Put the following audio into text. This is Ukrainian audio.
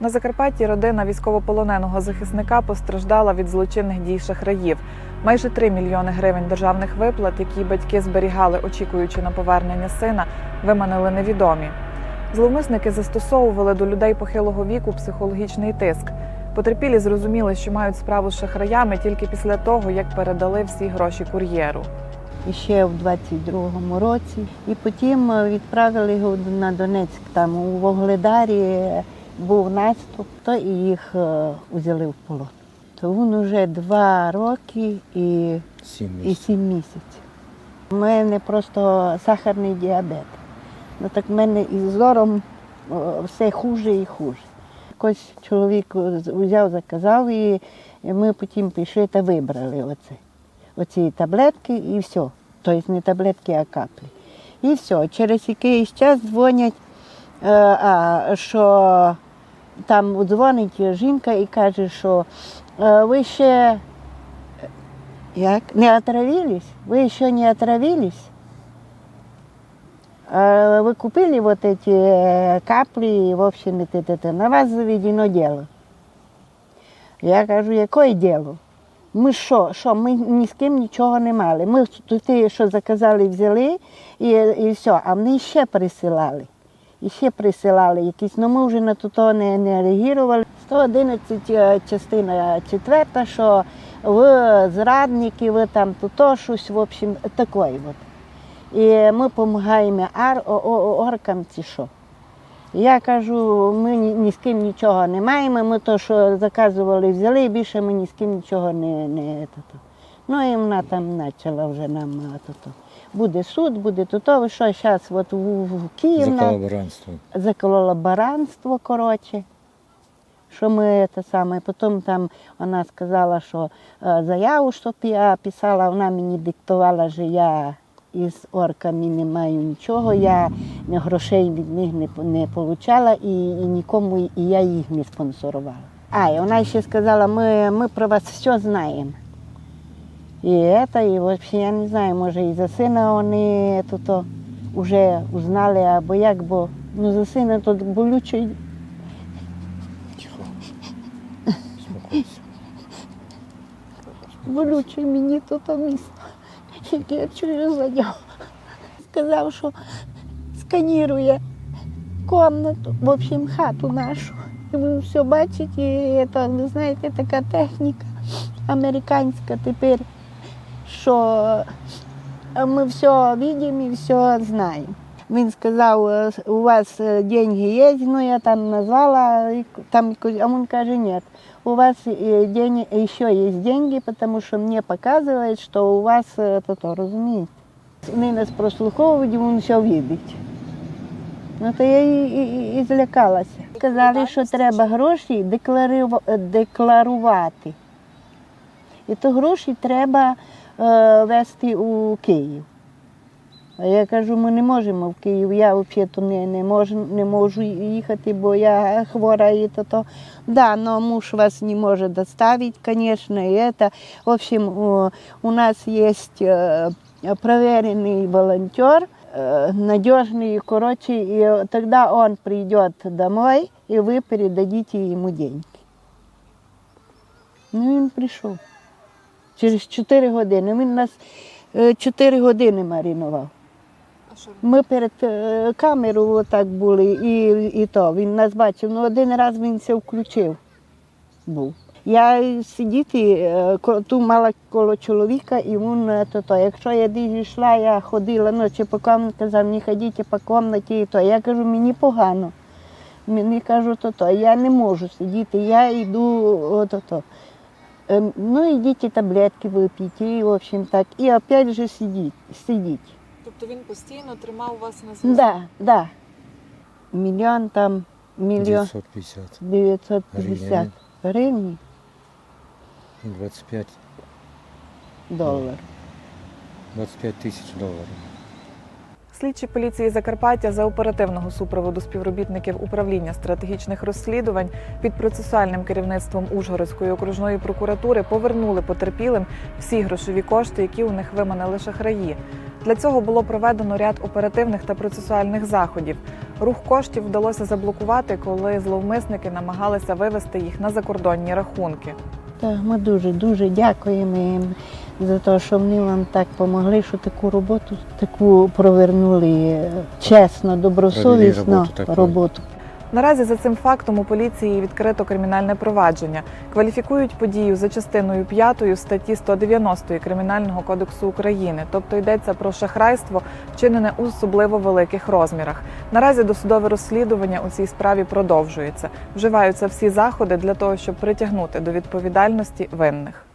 На Закарпатті родина військовополоненого захисника постраждала від злочинних дій шахраїв. Майже 3 мільйони гривень державних виплат, які батьки зберігали, очікуючи на повернення сина, виманили невідомі. Зловмисники застосовували до людей похилого віку психологічний тиск. Потерпілі зрозуміли, що мають справу з шахраями тільки після того, як передали всі гроші кур'єру. І ще в 22-му році. І потім е, відправили його на Донецьк. Там у Вогледарі був наступ, то і їх е, взяли в полон. То він вже два роки і, Сім і сім місяців. У мене просто сахарний діабет. Ну так в мене із зором е, все хуже і хуже. Якось чоловік взяв, заказав, і ми потім пішли та вибрали оце. Оці таблетки і все. Тобто не таблетки, а каплі. І все. Через якийсь час дзвонять, е, а, що там дзвонить жінка і каже, що е, ви ще як, не отравились? Ви ще не отравились? А Вы купили вот эти э, капли, в общем, и т.т.т. на вас заведено дело. Я кажу, яке діло? Ми що, що, ми ні з ким нічого не мали. Ми ті, що заказали, взяли і, і все, а вони ще присилали. І ще присилали якісь, але ми вже на то не, не реагували. 111 е, частина четверта, що ви зрадники, ви там то щось, в общем, такої от. І ми допомагаємо оркам чи що. Я кажу, ми ні, з ким нічого не маємо, ми то, що заказували, взяли, і більше ми ні з ким нічого не. не то. Ну і вона там почала вже нам а, то. Буде суд, буде то, то. Що, зараз от в, в Київ За колаборантство. за колаборантство, коротше. Що ми те саме. Потім там вона сказала, що е, заяву, щоб я писала, вона мені диктувала, що я із орками не маю нічого, я грошей від них не, не отримала і, і нікому і я їх не спонсорувала. А, і вона ще сказала, ми, ми про вас все знаємо. І це, і взагалі, я не знаю, може і за сина вони то, вже узнали, або як, бо ну, за сина тут болючий. Тихо. Успокойся. болюче мені тут місто, яке я чую за нього. Сказав, що сканірує кімнату, в общем, хату нашу. І він все бачить, і це, ви знаєте, така техніка американська тепер, що ми все бачимо і все знаємо. Він сказав, «Е, у вас е, деньги є, ну я там назвала, і там, якось- а він каже, ні. у вас э, день, еще есть деньги, потому что мне показывает, что у вас э, то, то розумієте. Вони нас прослуховують, і він все видить. Ну то я і, і, і злякалася. Сказали, що треба гроші декларива- декларувати. І то гроші треба е, вести у Київ. А я кажу, ми не можемо в Київ. Я взагалі не, не, можу, не можу їхати, бо я хвора і то. то. Да, но муж вас не может доставить, конечно, и это. В общем, у, у нас есть э, проверенный волонтер, э, надежный, короче, и тогда он придет домой, и вы передадите ему деньги. Ну, він прийшов. Через 4 години. Він нас 4 години маринував. Ми перед е, камерою отак були, і, і то він нас бачив. Ну один раз він це включив. Був. Я сидіти е, ту мала коло чоловіка, і він е, то, то. Якщо я десь йшла, я ходила ночі по кімнаті, казав, не ходіть по кімнаті, і то. Я кажу, мені погано. Мені кажу, то, то. Я не можу сидіти, я йду ото то. Ну, ідіть таблетки випійте, і, в общем так. І опять же сидіть. сидіть. Тобто він постійно тримав вас на зв'язку? Да, да. Мільйон там, мільйон 950. 950 Гривень. гривень 25, доларів. 25 тисяч доларів. Слідчі поліції Закарпаття за оперативного супроводу співробітників управління стратегічних розслідувань під процесуальним керівництвом Ужгородської окружної прокуратури повернули потерпілим всі грошові кошти, які у них виманили шахраї. Для цього було проведено ряд оперативних та процесуальних заходів. Рух коштів вдалося заблокувати, коли зловмисники намагалися вивести їх на закордонні рахунки. Так, ми дуже дуже дякуємо їм за те, що вони вам так допомогли, що таку роботу таку провернули е, чесно, добросовісно роботу таку. роботу. Наразі за цим фактом у поліції відкрито кримінальне провадження. Кваліфікують подію за частиною 5 статті 190 Кримінального кодексу України, тобто йдеться про шахрайство, вчинене у особливо великих розмірах. Наразі досудове розслідування у цій справі продовжується. Вживаються всі заходи для того, щоб притягнути до відповідальності винних.